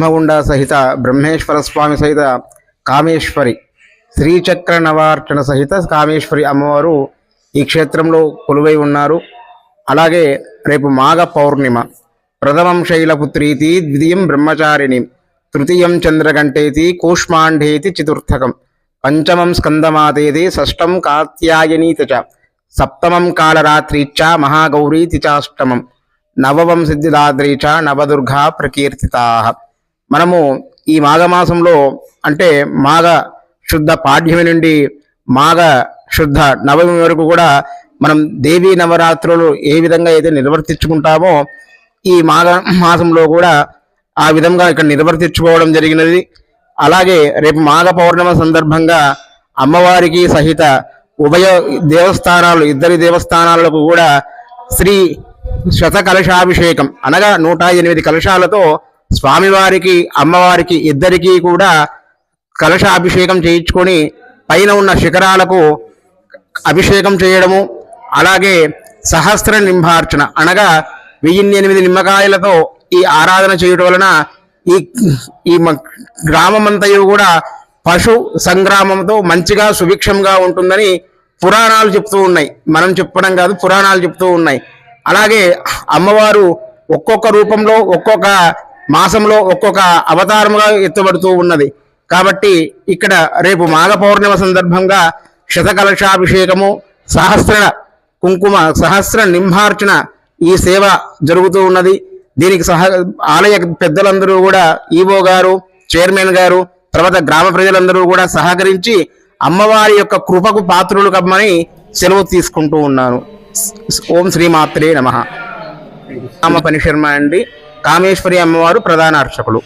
బ్రహ్మగుండ సహిత బ్రహ్మేశ్వర స్వామి సహిత కామేశ్వరి శ్రీచక్ర నవార్చన సహిత కామేశ్వరి అమ్మవారు ఈ క్షేత్రంలో కొలువై ఉన్నారు. అలాగే రేపు మాఘ పౌర్ణిమ ప్రథమం శైలపుత్రీతి ద్వితీయం బ్రహ్మచారిణి తృతీయం చంద్రగంటేతి కూష్మాండేతి చతుర్థకం పంచమం స్కందమాతేతి షష్టం కాత్యాయనీతి చ సప్తమం కాళరాత్రీచ మహాగౌరీతి చాష్టమం నవవం సిద్ధిదాద్రి చ నవదుర్గా ప్రకీర్తితా. మనము ఈ మాఘమాసంలో అంటే మాఘ శుద్ధ పాఠ్యమి నుండి మాఘ శుద్ధ నవమి వరకు కూడా మనం దేవీ నవరాత్రులు ఏ విధంగా అయితే నిర్వర్తించుకుంటామో ఈ మాఘ మాసంలో కూడా ఆ విధంగా ఇక్కడ నిర్వర్తించుకోవడం జరిగినది. అలాగే రేపు మాఘ పౌర్ణమ సందర్భంగా అమ్మవారికి సహిత ఉభయ దేవస్థానాలు ఇద్దరి దేవస్థానాలకు కూడా శ్రీ శత కలశాభిషేకం అనగా నూట ఎనిమిది కలశాలతో స్వామివారికి అమ్మవారికి ఇద్దరికీ కూడా కలశాభిషేకం చేయించుకొని పైన ఉన్న శిఖరాలకు అభిషేకం చేయడము అలాగే సహస్ర నింబార్చన అనగా వెయ్యిన్ని ఎనిమిది నిమ్మకాయలతో ఈ ఆరాధన చేయడం వలన ఈ ఈ మ- గ్రామమంతయు కూడా పశు సంగ్రామంతో మంచిగా సుభిక్షంగా ఉంటుందని పురాణాలు చెప్తూ ఉన్నాయి. మనం చెప్పడం కాదు పురాణాలు చెప్తూ ఉన్నాయి. అలాగే అమ్మవారు ఒక్కొక్క రూపంలో ఒక్కొక్క మాసంలో ఒక్కొక్క అవతారముగా ఎత్తబడుతూ ఉన్నది. కాబట్టి ఇక్కడ రేపు మాఘ పౌర్ణిమ సందర్భంగా శతకలశాభిషేకము సహస్ర కుంకుమ సహస్ర నింహార్చన ఈ సేవ జరుగుతూ ఉన్నది. దీనికి సహ ఆలయ పెద్దలందరూ కూడా ఈవో గారు చైర్మన్ గారు తర్వాత గ్రామ ప్రజలందరూ కూడా సహకరించి అమ్మవారి యొక్క కృపకు పాత్రులు కమ్మని సెలవు తీసుకుంటూ ఉన్నాను ఓం శ్రీమాత్రే నమ. రామ పనిశర్మ అండి. కామేశ్వరి అమ్మవారు ప్రధాన అర్చకులు.